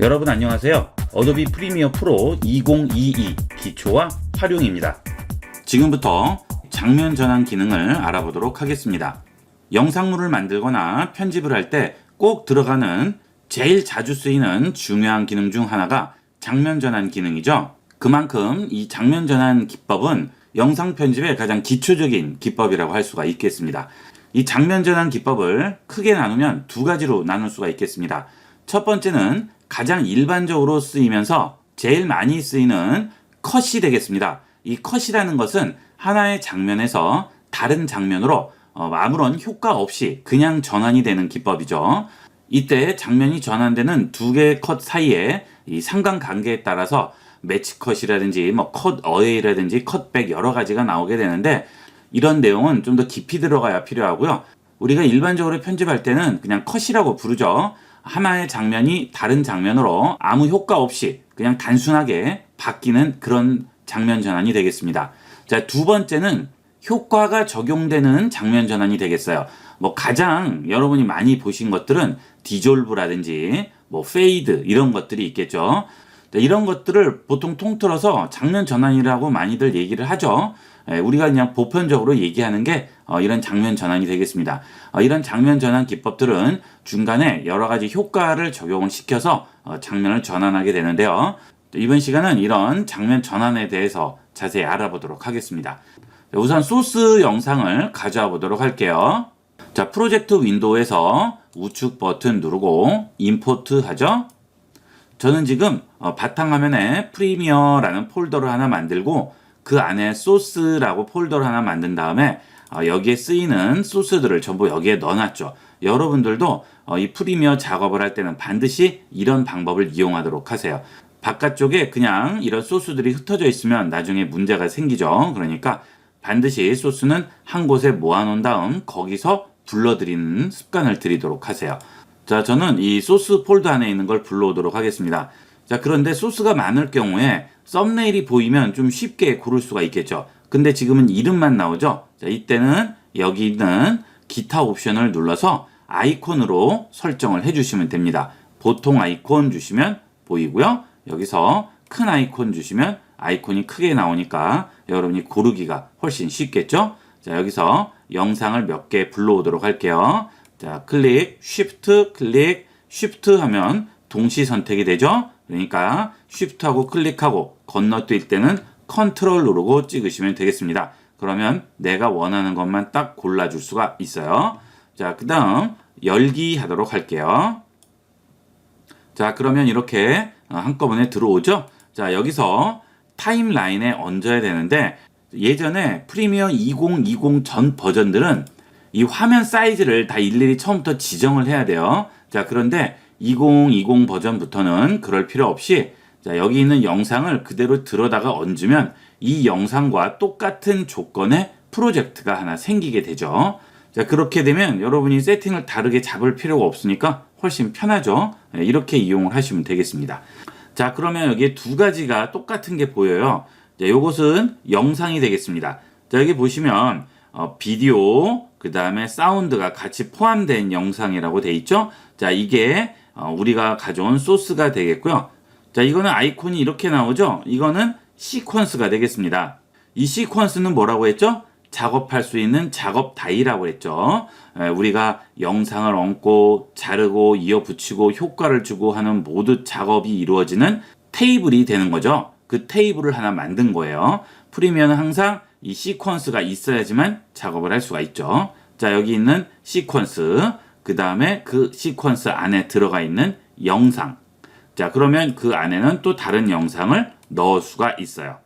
여러분 안녕하세요. 어도비 프리미어 프로 2022 기초와 활용입니다. 지금부터 장면 전환 기능을 알아보도록 하겠습니다. 영상물을 만들거나 편집을 할 때 꼭 들어가는 제일 자주 쓰이는 중요한 기능 중 하나가 장면 전환 기능이죠. 그만큼 이 장면 전환 기법은 영상 편집의 가장 기초적인 기법이라고 할 수가 있겠습니다. 이 장면 전환 기법을 크게 나누면 두 가지로 나눌 수가 있겠습니다. 첫 번째는 가장 일반적으로 쓰이면서 제일 많이 쓰이는 컷이 되겠습니다. 이 컷이라는 것은 하나의 장면에서 다른 장면으로 어, 아무런 효과 없이 그냥 전환이 되는 기법이죠. 이때 장면이 전환되는 두 개의 컷 사이에 이 상관관계에 따라서 매치 컷이라든지 뭐컷 어웨이라든지 컷백 여러 가지가 나오게 되는데 이런 내용은 좀 더 깊이 들어가야 필요하고요. 우리가 일반적으로 편집할 때는 그냥 컷이라고 부르죠. 하나의 장면이 다른 장면으로 아무 효과 없이 그냥 단순하게 바뀌는 그런 장면 전환이 되겠습니다. 자, 두 번째는 효과가 적용되는 장면 전환이 되겠어요. 뭐 가장 여러분이 많이 보신 것들은 디졸브라든지 뭐 페이드 이런 것들이 있겠죠. 자, 이런 것들을 보통 통틀어서 장면 전환이라고 많이들 얘기를 하죠. 예, 우리가 그냥 보편적으로 얘기하는 게 어, 이런 장면 전환이 되겠습니다. 어, 이런 장면 전환 기법들은 중간에 여러 가지 효과를 적용을 시켜서 어, 장면을 전환하게 되는데요. 이번 시간은 이런 장면 전환에 대해서 자세히 알아보도록 하겠습니다. 자, 우선 소스 영상을 가져와 보도록 할게요. 자, 프로젝트 윈도우에서 우측 버튼 누르고 임포트 하죠. 저는 지금 어, 바탕화면에 프리미어라는 폴더를 하나 만들고 그 안에 소스라고 폴더를 하나 만든 다음에 어, 여기에 쓰이는 소스들을 전부 여기에 넣어놨죠. 여러분들도 어, 이 프리미어 작업을 할 때는 반드시 이런 방법을 이용하도록 하세요. 바깥쪽에 그냥 이런 소스들이 흩어져 있으면 나중에 문제가 생기죠. 그러니까 반드시 소스는 한 곳에 모아놓은 다음 거기서 불러들이는 습관을 들이도록 하세요. 자, 저는 이 소스 폴더 안에 있는 걸 불러오도록 하겠습니다. 자, 그런데 소스가 많을 경우에 썸네일이 보이면 좀 쉽게 고를 수가 있겠죠. 근데 지금은 이름만 나오죠. 자, 이때는 여기 있는 기타 옵션을 눌러서 아이콘으로 설정을 해주시면 됩니다. 보통 아이콘 주시면 보이고요. 여기서 큰 아이콘 주시면 아이콘이 크게 나오니까 여러분이 고르기가 훨씬 쉽겠죠? 자, 여기서 영상을 몇 개 불러오도록 할게요. 자, 클릭, 쉬프트, 클릭, 쉬프트 하면 동시 선택이 되죠? 그러니까 쉬프트하고 클릭하고 건너뛸 때는 컨트롤 누르고 찍으시면 되겠습니다. 그러면 내가 원하는 것만 딱 골라줄 수가 있어요. 자, 그 다음 열기 하도록 할게요. 자, 그러면 이렇게 어, 한꺼번에 들어오죠? 자, 여기서 타임라인에 얹어야 되는데 예전에 프리미어 2020 전 버전들은 이 화면 사이즈를 다 일일이 처음부터 지정을 해야 돼요. 자, 그런데 2020 버전부터는 그럴 필요 없이 자, 여기 있는 영상을 그대로 들어다가 얹으면 이 영상과 똑같은 조건의 프로젝트가 하나 생기게 되죠. 자, 그렇게 되면 여러분이 세팅을 다르게 잡을 필요가 없으니까 훨씬 편하죠. 네, 이렇게 이용을 하시면 되겠습니다. 자, 그러면 여기에 두 가지가 똑같은 게 보여요. 자, 요것은 영상이 되겠습니다. 자, 여기 보시면 어, 비디오, 그 다음에 사운드가 같이 포함된 영상이라고 돼 있죠. 자, 이게 어, 우리가 가져온 소스가 되겠고요. 자, 이거는 아이콘이 이렇게 나오죠. 이거는 시퀀스가 되겠습니다. 이 시퀀스는 뭐라고 했죠? 작업할 수 있는 작업 다이라고 했죠. 에, 우리가 영상을 얹고 자르고 이어 붙이고 효과를 주고 하는 모두 작업이 이루어지는 테이블이 되는 거죠. 그 테이블을 하나 만든 거예요. 프리미어는 항상 이 시퀀스가 있어야지만 작업을 할 수가 있죠. 자, 여기 있는 시퀀스, 그 다음에 그 시퀀스 안에 들어가 있는 영상. 자, 그러면 그 안에는 또 다른 영상을 넣을 수가 있어요.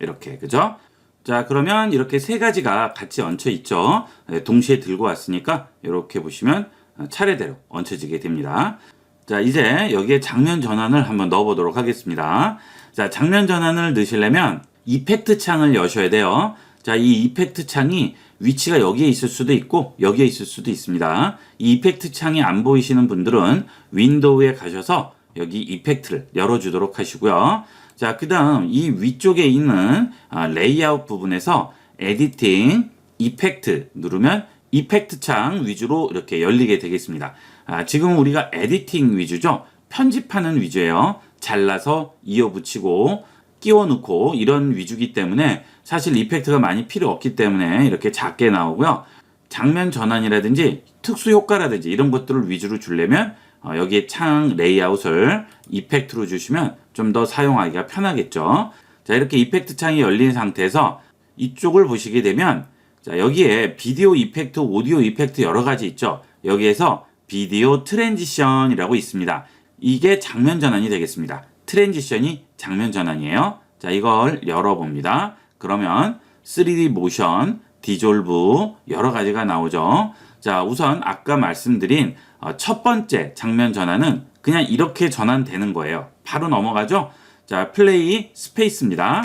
이렇게, 그죠? 자, 그러면 이렇게 세 가지가 같이 얹혀 있죠. 네, 동시에 들고 왔으니까 이렇게 보시면 차례대로 얹혀지게 됩니다. 자, 이제 여기에 장면 전환을 한번 넣어보도록 하겠습니다. 자, 장면 전환을 넣으시려면 이펙트 창을 여셔야 돼요. 자, 이 이펙트 창이 위치가 여기에 있을 수도 있고 여기에 있을 수도 있습니다. 이 이펙트 창이 안 보이시는 분들은 윈도우에 가셔서 여기 이펙트를 열어주도록 하시고요. 자, 그 다음 이 위쪽에 있는 아, 레이아웃 부분에서 에디팅, 이펙트 누르면 이펙트 창 위주로 이렇게 열리게 되겠습니다. 아, 지금 우리가 에디팅 위주죠. 편집하는 위주예요. 잘라서 이어붙이고 끼워 넣고 이런 위주기 때문에 사실 이펙트가 많이 필요 없기 때문에 이렇게 작게 나오고요. 장면 전환이라든지 특수 효과라든지 이런 것들을 위주로 주려면 어, 여기에 창 레이아웃을 이펙트로 주시면 좀 더 사용하기가 편하겠죠. 자, 이렇게 이펙트 창이 열린 상태에서 이쪽을 보시게 되면 자, 여기에 비디오 이펙트, 오디오 이펙트 여러 가지 있죠. 여기에서 비디오 트랜지션이라고 있습니다. 이게 장면 전환이 되겠습니다. 트랜지션이 장면 전환이에요. 자, 이걸 열어봅니다. 그러면 3D 모션, 디졸브 여러 가지가 나오죠. 자, 우선 아까 말씀드린 어, 첫 번째 장면 전환은 그냥 이렇게 전환되는 거예요. 바로 넘어가죠. 자, 플레이 스페이스입니다.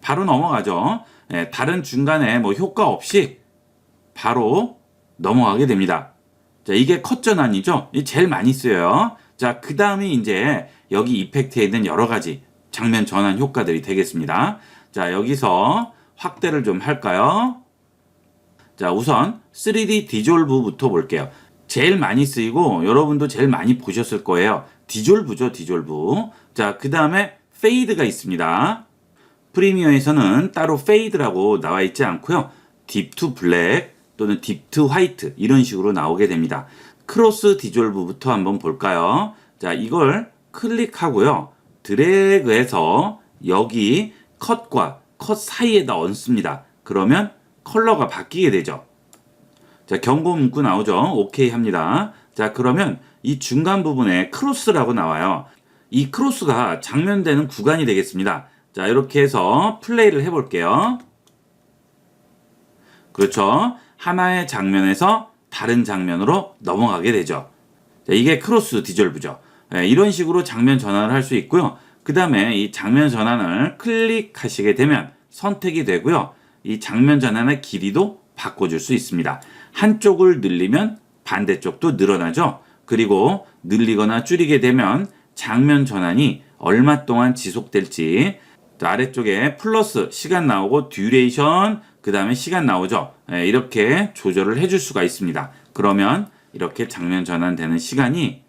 바로 넘어가죠. 예, 다른 중간에 뭐 효과 없이 바로 넘어가게 됩니다. 자, 이게 컷 전환이죠. 이 제일 많이 쓰여요. 자, 그 다음에 이제 여기 이펙트에 있는 여러 가지 장면 전환 효과들이 되겠습니다. 자, 여기서 확대를 좀 할까요? 자, 우선 3D 디졸브부터 볼게요. 제일 많이 쓰이고 여러분도 제일 많이 보셨을 거예요. 디졸브죠, 디졸브. 자, 그 다음에 페이드가 있습니다. 프리미어에서는 따로 페이드라고 나와 있지 않고요. 딥 투 블랙 또는 딥 투 화이트 이런 식으로 나오게 됩니다. 크로스 디졸브부터 한번 볼까요? 자, 이걸 클릭하고요. 드래그해서 여기 컷과 컷 사이에다 얹습니다. 그러면 컬러가 바뀌게 되죠. 자, 경고 문구 나오죠. 오케이 합니다. 자, 그러면 이 중간 부분에 크로스라고 나와요. 이 크로스가 장면되는 구간이 되겠습니다. 자, 이렇게 해서 플레이를 해볼게요. 그렇죠. 하나의 장면에서 다른 장면으로 넘어가게 되죠. 자, 이게 크로스 디졸브죠. 예, 이런 식으로 장면 전환을 할 수 있고요. 그 다음에 이 장면 전환을 클릭하시게 되면 선택이 되고요. 이 장면 전환의 길이도 바꿔줄 수 있습니다. 한쪽을 늘리면 반대쪽도 늘어나죠. 그리고 늘리거나 줄이게 되면 장면 전환이 얼마 동안 지속될지 또 아래쪽에 플러스 시간 나오고 듀레이션 그 다음에 시간 나오죠. 예, 이렇게 조절을 해줄 수가 있습니다. 그러면 이렇게 장면 전환되는 시간이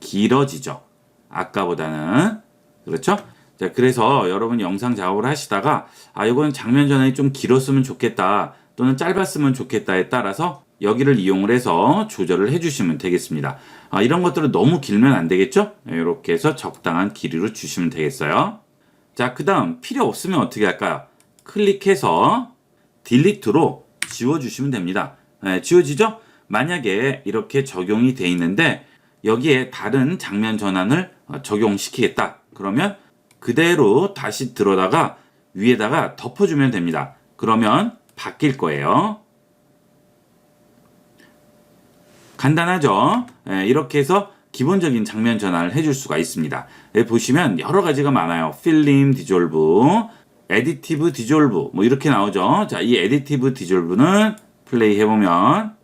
길어지죠. 아까보다는 그렇죠? 자, 그래서 여러분 영상 작업을 하시다가 아 이건 장면 전환이 좀 길었으면 좋겠다 또는 짧았으면 좋겠다에 따라서 여기를 이용을 해서 조절을 해주시면 되겠습니다. 아, 이런 것들은 너무 길면 안 되겠죠? 네, 이렇게 해서 적당한 길이로 주시면 되겠어요. 자, 그 다음 필요 없으면 어떻게 할까요? 클릭해서 딜리트로 지워주시면 됩니다. 네, 지워지죠? 만약에 이렇게 적용이 돼 있는데 여기에 다른 장면 전환을 어, 적용시키겠다. 그러면 그대로 다시 들어다가 위에다가 덮어주면 됩니다. 그러면 바뀔 거예요. 간단하죠? 예, 이렇게 해서 기본적인 장면 전환을 해줄 수가 있습니다. 예, 보시면 여러 가지가 많아요. 필름 디졸브, 에디티브 디졸브, 뭐 이렇게 나오죠. 자, 이 에디티브 디졸브는 플레이 해보면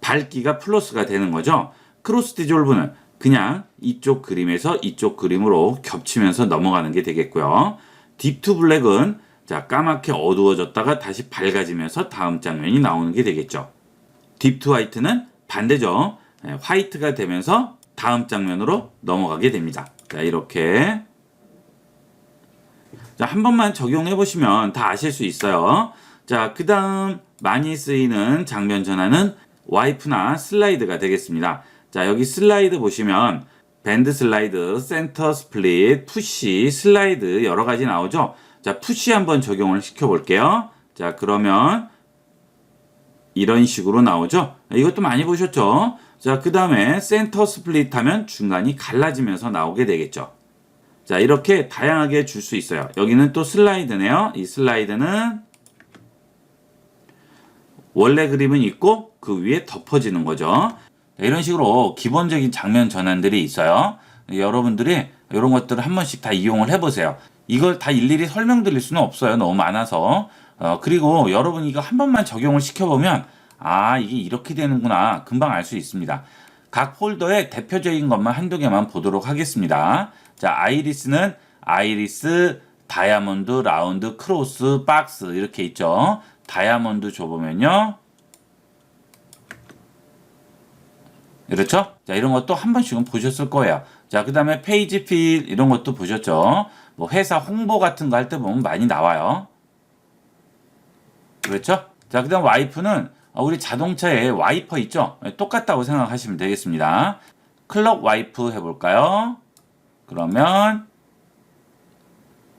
밝기가 플러스가 되는 거죠. 크로스 디졸브는 그냥 이쪽 그림에서 이쪽 그림으로 겹치면서 넘어가는 게 되겠고요. 딥투 블랙은 자 까맣게 어두워졌다가 다시 밝아지면서 다음 장면이 나오는 게 되겠죠. 딥투 화이트는 반대죠. 네, 화이트가 되면서 다음 장면으로 넘어가게 됩니다. 자 이렇게 자, 한 번만 적용해 보시면 다 아실 수 있어요. 자, 그 다음 많이 쓰이는 장면 전환은 와이프나 슬라이드가 되겠습니다. 자, 여기 슬라이드 보시면 밴드 슬라이드, 센터 스플릿, 푸시, 슬라이드 여러 가지 나오죠. 자, 푸시 한번 적용을 시켜 볼게요. 자, 그러면 이런 식으로 나오죠. 이것도 많이 보셨죠? 자, 그 다음에 센터 스플릿 하면 중간이 갈라지면서 나오게 되겠죠. 자, 이렇게 다양하게 줄 수 있어요. 여기는 또 슬라이드네요. 이 슬라이드는 원래 그림은 있고 그 위에 덮어지는 거죠. 이런 식으로 기본적인 장면 전환들이 있어요. 여러분들이 이런 것들을 한 번씩 다 이용을 해보세요. 이걸 다 일일이 설명드릴 수는 없어요. 너무 많아서. 어, 그리고 여러분이 이거 한 번만 적용을 시켜보면, 아, 이게 이렇게 되는구나. 금방 알 수 있습니다. 각 폴더의 대표적인 것만 한두 개만 보도록 하겠습니다. 자, 아이리스는 아이리스, 다이아몬드, 라운드, 크로스, 박스 이렇게 있죠. 다이아몬드 줘보면요. 그렇죠? 자, 이런 것도 한 번씩은 보셨을 거예요. 자, 그 다음에 페이지 필 이런 것도 보셨죠? 뭐 회사 홍보 같은 거 할 때 보면 많이 나와요. 그렇죠? 자, 그 다음 와이프는 어, 우리 자동차에 와이퍼 있죠? 네, 똑같다고 생각하시면 되겠습니다. 클럭 와이프 해볼까요? 그러면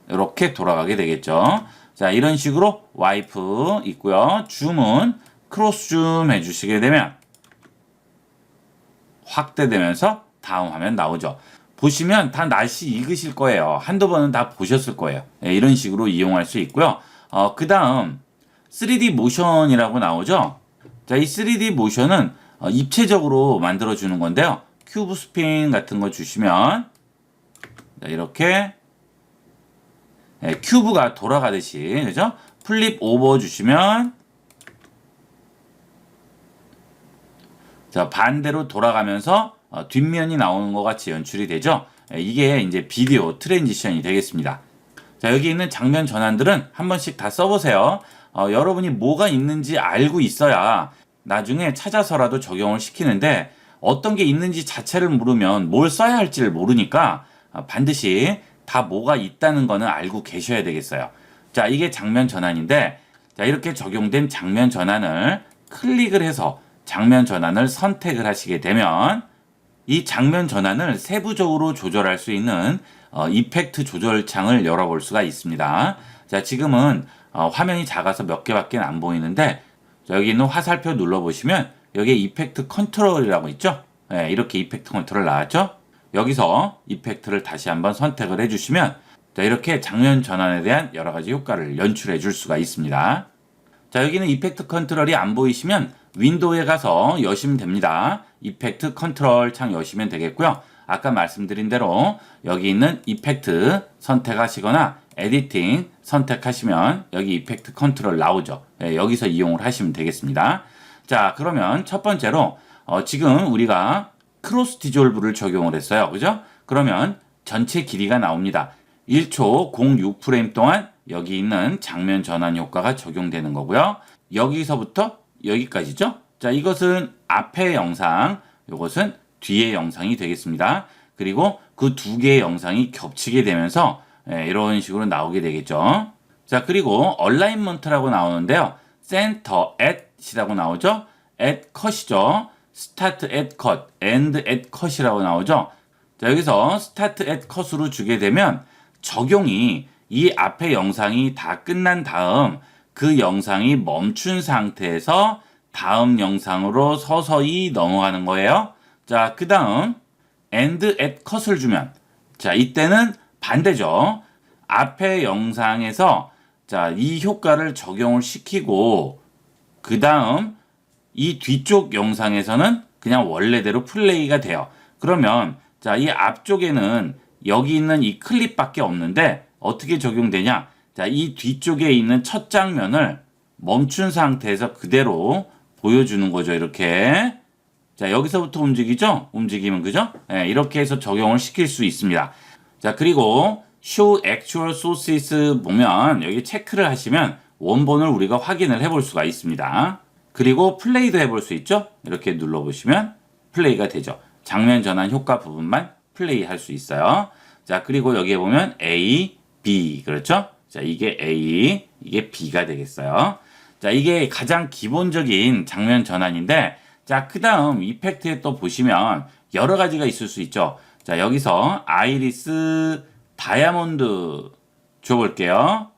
이렇게 돌아가게 되겠죠. 자, 이런 식으로 와이프 있고요. 줌은 크로스 줌 해주시게 되면 확대되면서 다음 화면 나오죠. 보시면 다 날씨 읽으실 거예요. 한두 번은 다 보셨을 거예요. 네, 이런 식으로 이용할 수 있고요. 어, 그 다음 3D 모션이라고 나오죠. 자, 이 3D 모션은 어, 입체적으로 만들어 주는 건데요. 큐브 스핀 같은 거 주시면 자, 이렇게 네, 큐브가 돌아가듯이 그죠? 플립 오버 주시면 자 반대로 돌아가면서 어, 뒷면이 나오는 것 같이 연출이 되죠. 예, 이게 이제 비디오 트랜지션이 되겠습니다. 자 여기 있는 장면 전환들은 한 번씩 다 써보세요. 어, 여러분이 뭐가 있는지 알고 있어야 나중에 찾아서라도 적용을 시키는데 어떤 게 있는지 자체를 모르면 뭘 써야 할지를 모르니까 어, 반드시 다 뭐가 있다는 거는 알고 계셔야 되겠어요. 자 이게 장면 전환인데 자 이렇게 적용된 장면 전환을 클릭을 해서 장면 전환을 선택을 하시게 되면 이 장면 전환을 세부적으로 조절할 수 있는 어, 이펙트 조절 창을 열어볼 수가 있습니다. 자, 지금은 어, 화면이 작아서 몇 개밖에 안 보이는데 자, 여기 있는 화살표 눌러보시면 여기에 이펙트 컨트롤이라고 있죠? 네, 이렇게 이펙트 컨트롤 나왔죠? 여기서 이펙트를 다시 한번 선택을 해주시면 자, 이렇게 장면 전환에 대한 여러 가지 효과를 연출해 줄 수가 있습니다. 자, 여기는 이펙트 컨트롤이 안 보이시면 윈도우에 가서 여시면 됩니다. 이펙트 컨트롤 창 여시면 되겠고요. 아까 말씀드린 대로 여기 있는 이펙트 선택하시거나 에디팅 선택하시면 여기 이펙트 컨트롤 나오죠. 네, 여기서 이용을 하시면 되겠습니다. 자, 그러면 첫 번째로 어, 지금 우리가 크로스 디졸브를 적용을 했어요. 그죠? 그러면 전체 길이가 나옵니다. 1초 06프레임 동안 여기 있는 장면 전환 효과가 적용되는 거고요. 여기서부터 여기까지죠. 자, 이것은 앞의 영상, 이것은 뒤의 영상이 되겠습니다. 그리고 그 두 개의 영상이 겹치게 되면서 예, 이런 식으로 나오게 되겠죠. 자, 그리고 얼라인먼트라고 나오는데요. 센터 at이라고 나오죠. at cut이죠. Start at cut, end at cut이라고 나오죠. 자, 여기서 start at cut으로 주게 되면 적용이 이 앞의 영상이 다 끝난 다음 그 영상이 멈춘 상태에서 다음 영상으로 서서히 넘어가는 거예요. 자, 그 다음 end at cut을 주면 자, 이때는 반대죠. 앞의 영상에서 자, 이 효과를 적용을 시키고 그 다음 이 뒤쪽 영상에서는 그냥 원래대로 플레이가 돼요. 그러면 자, 이 앞쪽에는 여기 있는 이 클립밖에 없는데 어떻게 적용되냐? 자, 이 뒤쪽에 있는 첫 장면을 멈춘 상태에서 그대로 보여주는 거죠. 이렇게. 자, 여기서부터 움직이죠? 움직이면 그죠? 네, 이렇게 해서 적용을 시킬 수 있습니다. 자, 그리고 show actual sources 보면 여기 체크를 하시면 원본을 우리가 확인을 해 볼 수가 있습니다. 그리고 플레이도 해볼 수 있죠? 이렇게 눌러보시면 플레이가 되죠. 장면 전환 효과 부분만 플레이 할 수 있어요. 자, 그리고 여기에 보면 A, B. 그렇죠? 자, 이게 A, 이게 B가 되겠어요. 자, 이게 가장 기본적인 장면 전환인데, 자, 그 다음 이펙트에 또 보시면 여러 가지가 있을 수 있죠. 자, 여기서 아이리스 다이아몬드 줘볼게요.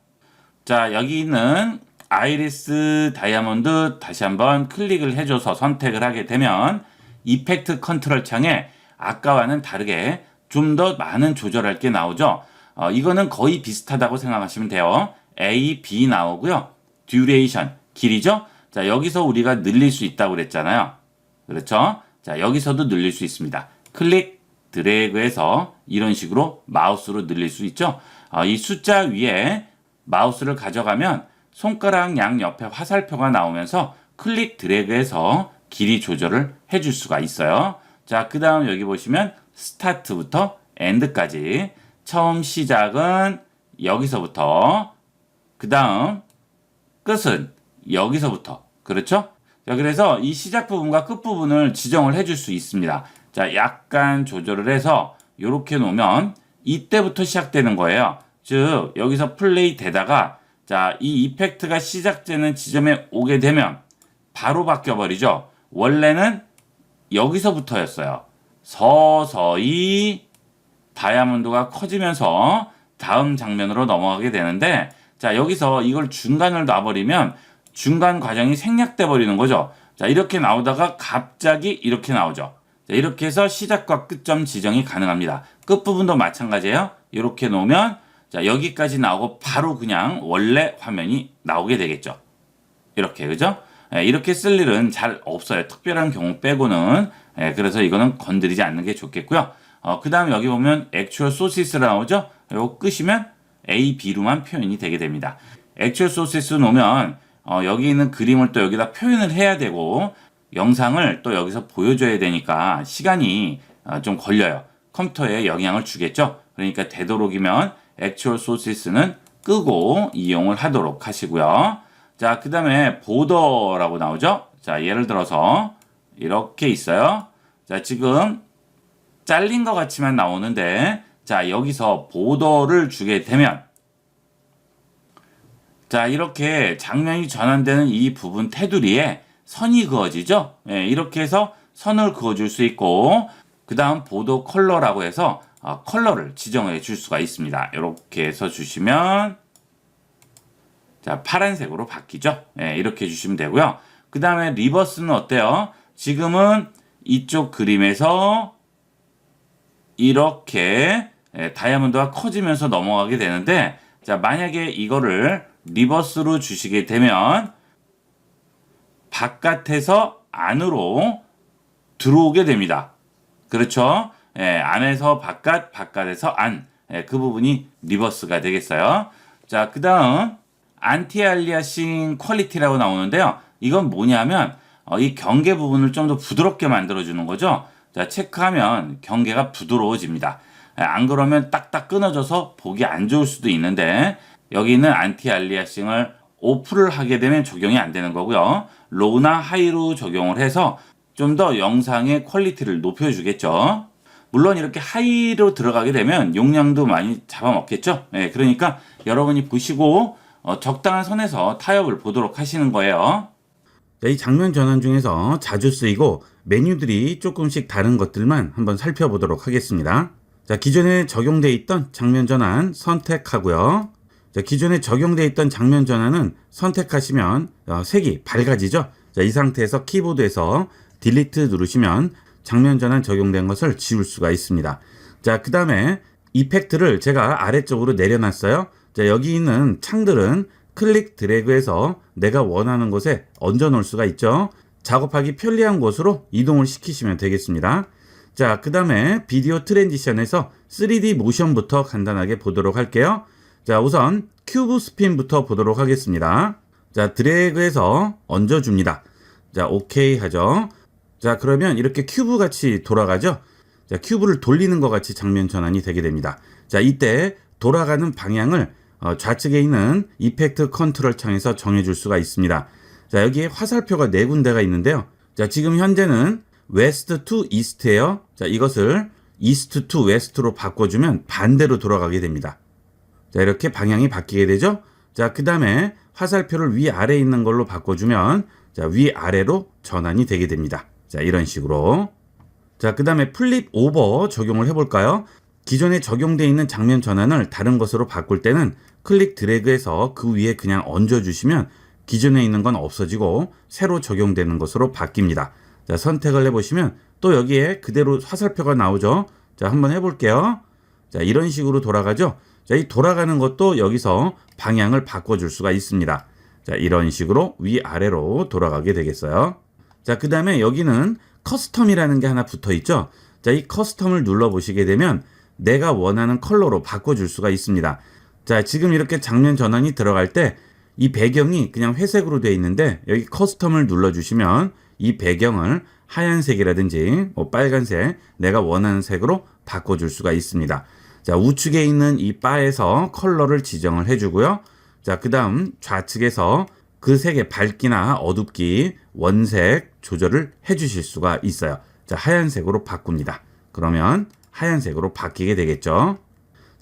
자, 여기 있는 아이리스 다이아몬드 다시 한번 클릭을 해줘서 선택을 하게 되면 이펙트 컨트롤 창에 아까와는 다르게 좀 더 많은 조절할 게 나오죠. 어, 이거는 거의 비슷하다고 생각하시면 돼요. A, B 나오고요. 듀레이션, 길이죠? 자, 여기서 우리가 늘릴 수 있다고 그랬잖아요. 그렇죠? 자, 여기서도 늘릴 수 있습니다. 클릭, 드래그해서 이런 식으로 마우스로 늘릴 수 있죠? 어, 이 숫자 위에 마우스를 가져가면 손가락 양 옆에 화살표가 나오면서 클릭, 드래그해서 길이 조절을 해줄 수가 있어요. 자, 그 다음 여기 보시면 스타트부터 엔드까지 처음 시작은 여기서부터 그 다음 끝은 여기서부터 그렇죠? 자, 그래서 이 시작 부분과 끝 부분을 지정을 해줄 수 있습니다. 자, 약간 조절을 해서 이렇게 놓으면 이때부터 시작되는 거예요. 즉, 여기서 플레이 되다가 자, 이 이펙트가 시작되는 지점에 오게 되면 바로 바뀌어 버리죠. 원래는 여기서부터였어요. 서서히 다이아몬드가 커지면서 다음 장면으로 넘어가게 되는데 자 여기서 이걸 중간을 놔버리면 중간 과정이 생략돼 버리는 거죠. 자 이렇게 나오다가 갑자기 이렇게 나오죠. 자, 이렇게 해서 시작과 끝점 지정이 가능합니다. 끝 부분도 마찬가지예요. 이렇게 놓으면 자 여기까지 나오고 바로 그냥 원래 화면이 나오게 되겠죠. 이렇게 그죠? 예, 이렇게 쓸 일은 잘 없어요. 특별한 경우 빼고는 예, 그래서 이거는 건드리지 않는 게 좋겠고요. 어, 그 다음 여기 보면 액츄얼 소시스 나오죠? 이거 끄시면 A, B로만 표현이 되게 됩니다. 액츄얼 소시스 놓으면 어, 여기 있는 그림을 또 여기다 표현을 해야 되고 영상을 또 여기서 보여줘야 되니까 시간이 어, 좀 걸려요. 컴퓨터에 영향을 주겠죠? 그러니까 되도록이면 액츄얼 소시스는 끄고 이용을 하도록 하시고요. 자, 그 다음에 보더라고 나오죠? 자, 예를 들어서 이렇게 있어요. 자, 지금 잘린 것 같지만 나오는데 자, 여기서 보더를 주게 되면 자, 이렇게 장면이 전환되는 이 부분 테두리에 선이 그어지죠? 예, 이렇게 해서 선을 그어줄 수 있고 그 다음 보도 컬러라고 해서 어, 컬러를 지정해 줄 수가 있습니다. 이렇게 해서 주시면 자, 파란색으로 바뀌죠? 예, 이렇게 해주시면 되고요. 그 다음에 리버스는 어때요? 지금은 이쪽 그림에서 이렇게 예, 다이아몬드가 커지면서 넘어가게 되는데 자, 만약에 이거를 리버스로 주시게 되면 바깥에서 안으로 들어오게 됩니다. 그렇죠? 예, 안에서 바깥, 바깥에서 안. 예, 그 부분이 리버스가 되겠어요. 자, 그 다음, 안티알리아싱 퀄리티라고 나오는데요. 이건 뭐냐면, 어, 이 경계 부분을 좀 더 부드럽게 만들어주는 거죠. 자, 체크하면 경계가 부드러워집니다. 예, 안 그러면 딱딱 끊어져서 보기 안 좋을 수도 있는데, 여기 있는 안티알리아싱을 오프를 하게 되면 적용이 안 되는 거고요. 로우나 하이로 적용을 해서 좀 더 영상의 퀄리티를 높여주겠죠. 물론 이렇게 하이로 들어가게 되면 용량도 많이 잡아먹겠죠. 네, 그러니까 여러분이 보시고 어, 적당한 선에서 타협을 보도록 하시는 거예요. 자, 이 장면 전환 중에서 자주 쓰이고 메뉴들이 조금씩 다른 것들만 한번 살펴보도록 하겠습니다. 자, 기존에 적용되어 있던 장면 전환 선택하고요. 자, 기존에 적용되어 있던 장면 전환은 선택하시면 어, 색이 밝아지죠. 자, 이 상태에서 키보드에서 딜리트 누르시면 장면 전환 적용된 것을 지울 수가 있습니다. 자, 그 다음에 이펙트를 제가 아래쪽으로 내려놨어요. 자, 여기 있는 창들은 클릭 드래그해서 내가 원하는 곳에 얹어 놓을 수가 있죠. 작업하기 편리한 곳으로 이동을 시키시면 되겠습니다. 자, 그 다음에 비디오 트랜지션에서 3D 모션부터 간단하게 보도록 할게요. 자, 우선 큐브 스핀부터 보도록 하겠습니다. 자, 드래그해서 얹어줍니다. 자, 오케이 하죠. 자, 그러면 이렇게 큐브 같이 돌아가죠? 자, 큐브를 돌리는 것 같이 장면 전환이 되게 됩니다. 자, 이때 돌아가는 방향을 어, 좌측에 있는 이펙트 컨트롤 창에서 정해줄 수가 있습니다. 자, 여기에 화살표가 네 군데가 있는데요. 자, 지금 현재는 웨스트 투 이스트예요. 자, 이것을 이스트 투 웨스트로 바꿔주면 반대로 돌아가게 됩니다. 자, 이렇게 방향이 바뀌게 되죠. 자, 그 다음에 화살표를 위아래에 있는 걸로 바꿔주면 자, 위아래로 전환이 되게 됩니다. 자, 이런 식으로. 자, 그 다음에 플립 오버 적용을 해볼까요? 기존에 적용되어 있는 장면 전환을 다른 것으로 바꿀 때는 클릭 드래그해서 그 위에 그냥 얹어주시면 기존에 있는 건 없어지고 새로 적용되는 것으로 바뀝니다. 자, 선택을 해보시면 또 여기에 그대로 화살표가 나오죠. 자, 한번 해볼게요. 자, 이런 식으로 돌아가죠. 자, 이 돌아가는 것도 여기서 방향을 바꿔줄 수가 있습니다. 자, 이런 식으로 위아래로 돌아가게 되겠어요. 자, 그 다음에 여기는 커스텀이라는 게 하나 붙어 있죠. 자, 이 커스텀을 눌러 보시게 되면 내가 원하는 컬러로 바꿔줄 수가 있습니다. 자, 지금 이렇게 장면 전환이 들어갈 때 이 배경이 그냥 회색으로 되어 있는데 여기 커스텀을 눌러주시면 이 배경을 하얀색이라든지 뭐 빨간색 내가 원하는 색으로 바꿔줄 수가 있습니다. 자, 우측에 있는 이 바에서 컬러를 지정을 해주고요. 자, 그 다음 좌측에서 그 색의 밝기나 어둡기, 원색 조절을 해 주실 수가 있어요. 자, 하얀색으로 바꿉니다. 그러면 하얀색으로 바뀌게 되겠죠.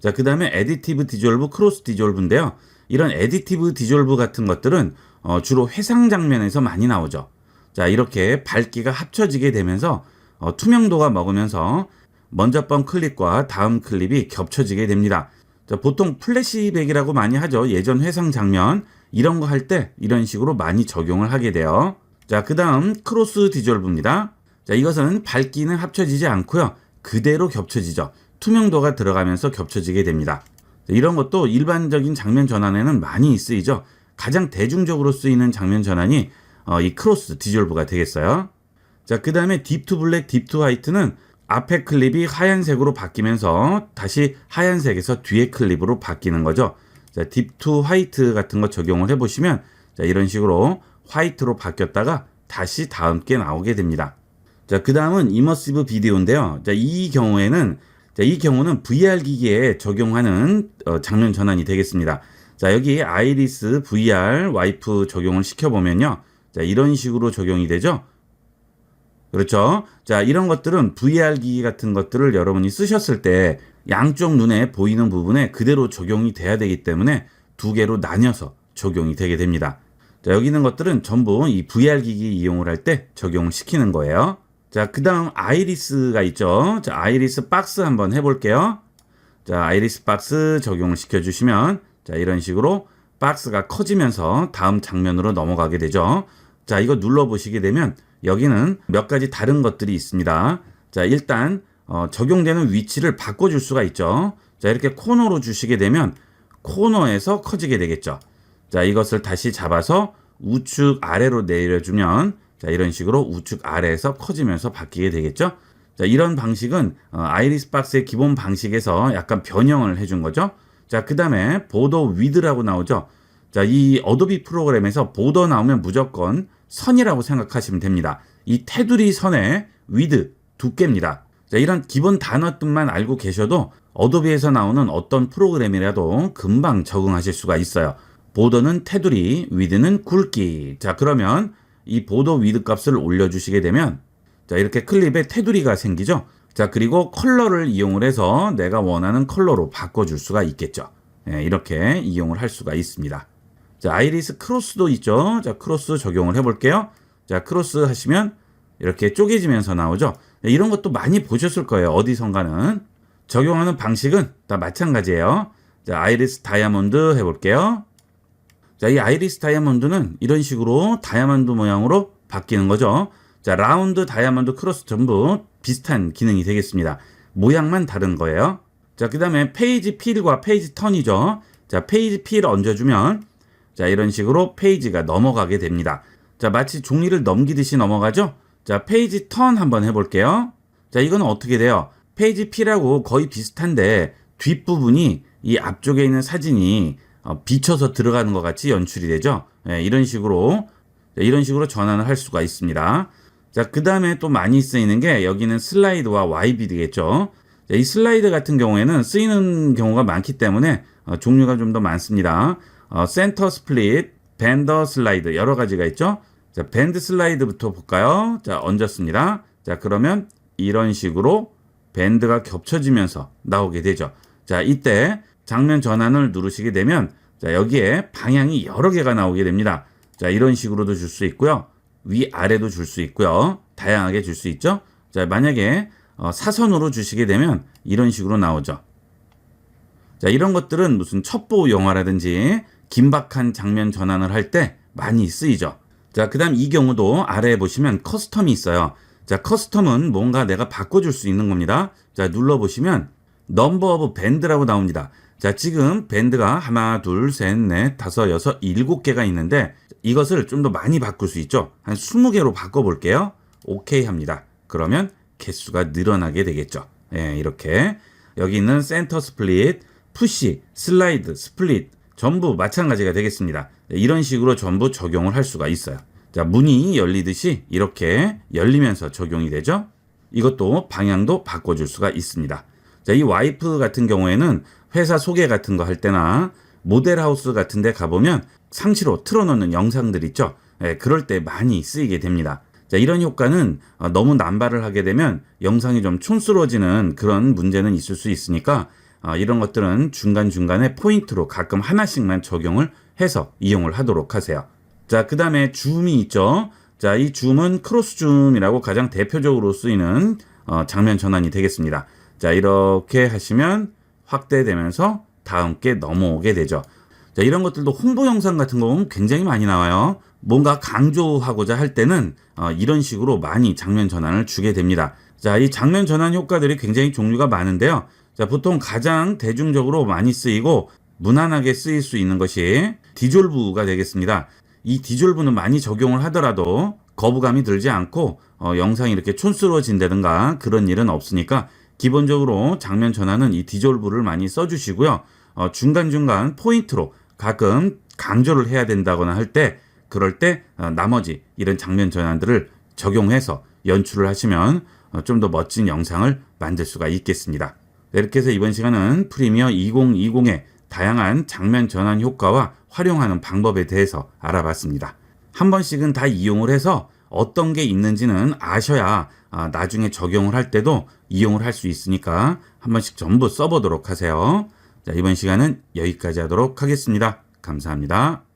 자, 그 다음에 에디티브 디졸브, 크로스 디졸브인데요. 이런 에디티브 디졸브 같은 것들은 어, 주로 회상 장면에서 많이 나오죠. 자, 이렇게 밝기가 합쳐지게 되면서 어, 투명도가 먹으면서 먼저 번 클립과 다음 클립이 겹쳐지게 됩니다. 자, 보통 플래시백이라고 많이 하죠. 예전 회상 장면 이런 거 할 때 이런 식으로 많이 적용을 하게 돼요. 자, 그 다음 크로스 디졸브입니다. 자, 이것은 밝기는 합쳐지지 않고요. 그대로 겹쳐지죠. 투명도가 들어가면서 겹쳐지게 됩니다. 자, 이런 것도 일반적인 장면 전환에는 많이 쓰이죠. 가장 대중적으로 쓰이는 장면 전환이 어, 이 크로스 디졸브가 되겠어요. 자, 그 다음에 딥투 블랙, 딥투 화이트는 앞에 클립이 하얀색으로 바뀌면서 다시 하얀색에서 뒤에 클립으로 바뀌는 거죠. 자, 딥투 화이트 같은 거 적용을 해보시면 자, 이런 식으로 화이트로 바뀌었다가 다시 다음 게 나오게 됩니다. 자, 그 다음은 이머시브 비디오인데요. 자, 이 경우에는 자, 이 경우는 VR 기기에 적용하는 어, 장면 전환이 되겠습니다. 자, 여기 아이리스 VR 와이프 적용을 시켜보면요. 자, 이런 식으로 적용이 되죠. 그렇죠. 자, 이런 것들은 VR 기기 같은 것들을 여러분이 쓰셨을 때 양쪽 눈에 보이는 부분에 그대로 적용이 돼야 되기 때문에 두 개로 나뉘어서 적용이 되게 됩니다. 자, 여기 있는 것들은 전부 이 VR 기기 이용을 할 때 적용을 시키는 거예요. 자, 그 다음 아이리스가 있죠. 자, 아이리스 박스 한번 해볼게요. 자, 아이리스 박스 적용을 시켜주시면 자, 이런 식으로 박스가 커지면서 다음 장면으로 넘어가게 되죠. 자, 이거 눌러보시게 되면 여기는 몇 가지 다른 것들이 있습니다. 자, 일단 어, 적용되는 위치를 바꿔줄 수가 있죠. 자, 이렇게 코너로 주시게 되면 코너에서 커지게 되겠죠. 자, 이것을 다시 잡아서 우측 아래로 내려주면 자, 이런 식으로 우측 아래에서 커지면서 바뀌게 되겠죠. 자, 이런 방식은 어, 아이리스 박스의 기본 방식에서 약간 변형을 해준 거죠. 자, 그 다음에 보더 위드라고 나오죠. 자, 이 어도비 프로그램에서 보더 나오면 무조건 선이라고 생각하시면 됩니다. 이 테두리 선의 위드 두께입니다. 자, 이런 기본 단어뜻만 알고 계셔도 어도비에서 나오는 어떤 프로그램이라도 금방 적응하실 수가 있어요. 보더는 테두리, 위드는 굵기. 자, 그러면 이 보더 위드 값을 올려주시게 되면 자, 이렇게 클립에 테두리가 생기죠. 자, 그리고 컬러를 이용을 해서 내가 원하는 컬러로 바꿔줄 수가 있겠죠. 예, 이렇게 이용을 할 수가 있습니다. 자, 아이리스 크로스도 있죠. 자, 크로스 적용을 해볼게요. 자, 크로스 하시면 이렇게 쪼개지면서 나오죠. 네, 이런 것도 많이 보셨을 거예요. 어디선가는. 적용하는 방식은 다 마찬가지예요. 자, 아이리스 다이아몬드 해볼게요. 자, 이 아이리스 다이아몬드는 이런 식으로 다이아몬드 모양으로 바뀌는 거죠. 자, 라운드, 다이아몬드, 크로스 전부 비슷한 기능이 되겠습니다. 모양만 다른 거예요. 자, 그 다음에 페이지 필과 페이지 턴이죠. 자, 페이지 필 얹어주면 자, 이런 식으로 페이지가 넘어가게 됩니다. 자, 마치 종이를 넘기듯이 넘어가죠? 자, 페이지 턴 한번 해볼게요. 자, 이거는 어떻게 돼요? 페이지 필하고 거의 비슷한데 뒷부분이 이 앞쪽에 있는 사진이 어, 비쳐서 들어가는 것 같이 연출이 되죠? 예, 이런 식으로, 자, 이런 식으로 전환을 할 수가 있습니다. 자, 그 다음에 또 많이 쓰이는 게 여기는 슬라이드와 YB 되겠죠? 자, 이 슬라이드 같은 경우에는 쓰이는 경우가 많기 때문에 어, 종류가 좀 더 많습니다. 어, 센터 스플릿, 밴더 슬라이드 여러 가지가 있죠. 자, 밴드 슬라이드부터 볼까요? 자, 얹었습니다. 자, 그러면 이런 식으로 밴드가 겹쳐지면서 나오게 되죠. 자, 이때 장면 전환을 누르시게 되면 자, 여기에 방향이 여러 개가 나오게 됩니다. 자, 이런 식으로도 줄 수 있고요. 위아래도 줄 수 있고요. 다양하게 줄 수 있죠. 자, 만약에 어, 사선으로 주시게 되면 이런 식으로 나오죠. 자, 이런 것들은 무슨 첩보 영화라든지 긴박한 장면 전환을 할 때 많이 쓰이죠. 자, 그 다음 이 경우도 아래에 보시면 커스텀이 있어요. 자, 커스텀은 뭔가 내가 바꿔줄 수 있는 겁니다. 자, 눌러보시면 넘버 오브 밴드라고 나옵니다. 자, 지금 밴드가 하나, 둘, 셋, 넷, 다섯, 여섯, 일곱 개가 있는데 이것을 좀 더 많이 바꿀 수 있죠. 한 20개로 바꿔 볼게요. 오케이 합니다. 그러면 개수가 늘어나게 되겠죠. 예, 이렇게. 여기 있는 센터 스플릿, 푸시, 슬라이드, 스플릿 전부 마찬가지가 되겠습니다. 네, 이런 식으로 전부 적용을 할 수가 있어요. 자, 문이 열리듯이 이렇게 열리면서 적용이 되죠. 이것도 방향도 바꿔줄 수가 있습니다. 자, 이 와이프 같은 경우에는 회사 소개 같은 거 할 때나 모델하우스 같은 데 가보면 상시로 틀어놓는 영상들 있죠. 예, 그럴 때 많이 쓰이게 됩니다. 자, 이런 효과는 어, 너무 남발을 하게 되면 영상이 좀 촌스러워지는 그런 문제는 있을 수 있으니까 어, 이런 것들은 중간중간에 포인트로 가끔 하나씩만 적용을 해서 이용을 하도록 하세요. 자, 그 다음에 줌이 있죠. 자, 이 줌은 크로스 줌이라고 가장 대표적으로 쓰이는 어, 장면 전환이 되겠습니다. 자, 이렇게 하시면 확대되면서 다음 게 넘어오게 되죠. 자, 이런 것들도 홍보 영상 같은 거 굉장히 많이 나와요. 뭔가 강조하고자 할 때는 어, 이런 식으로 많이 장면 전환을 주게 됩니다. 자, 이 장면 전환 효과들이 굉장히 종류가 많은데요. 자, 보통 가장 대중적으로 많이 쓰이고 무난하게 쓰일 수 있는 것이 디졸브가 되겠습니다. 이 디졸브는 많이 적용을 하더라도 거부감이 들지 않고 어, 영상이 이렇게 촌스러워진다든가 그런 일은 없으니까 기본적으로 장면 전환은 이 디졸브를 많이 써주시고요. 어, 중간중간 포인트로 가끔 강조를 해야 된다거나 할 때 그럴 때 어, 나머지 이런 장면 전환들을 적용해서 연출을 하시면 어, 좀더 멋진 영상을 만들 수가 있겠습니다. 네, 이렇게 해서 이번 시간은 프리미어 2020의 다양한 장면 전환 효과와 활용하는 방법에 대해서 알아봤습니다. 한 번씩은 다 이용을 해서 어떤 게 있는지는 아셔야 아, 나중에 적용을 할 때도 이용을 할 수 있으니까 한 번씩 전부 써보도록 하세요. 자, 이번 시간은 여기까지 하도록 하겠습니다. 감사합니다.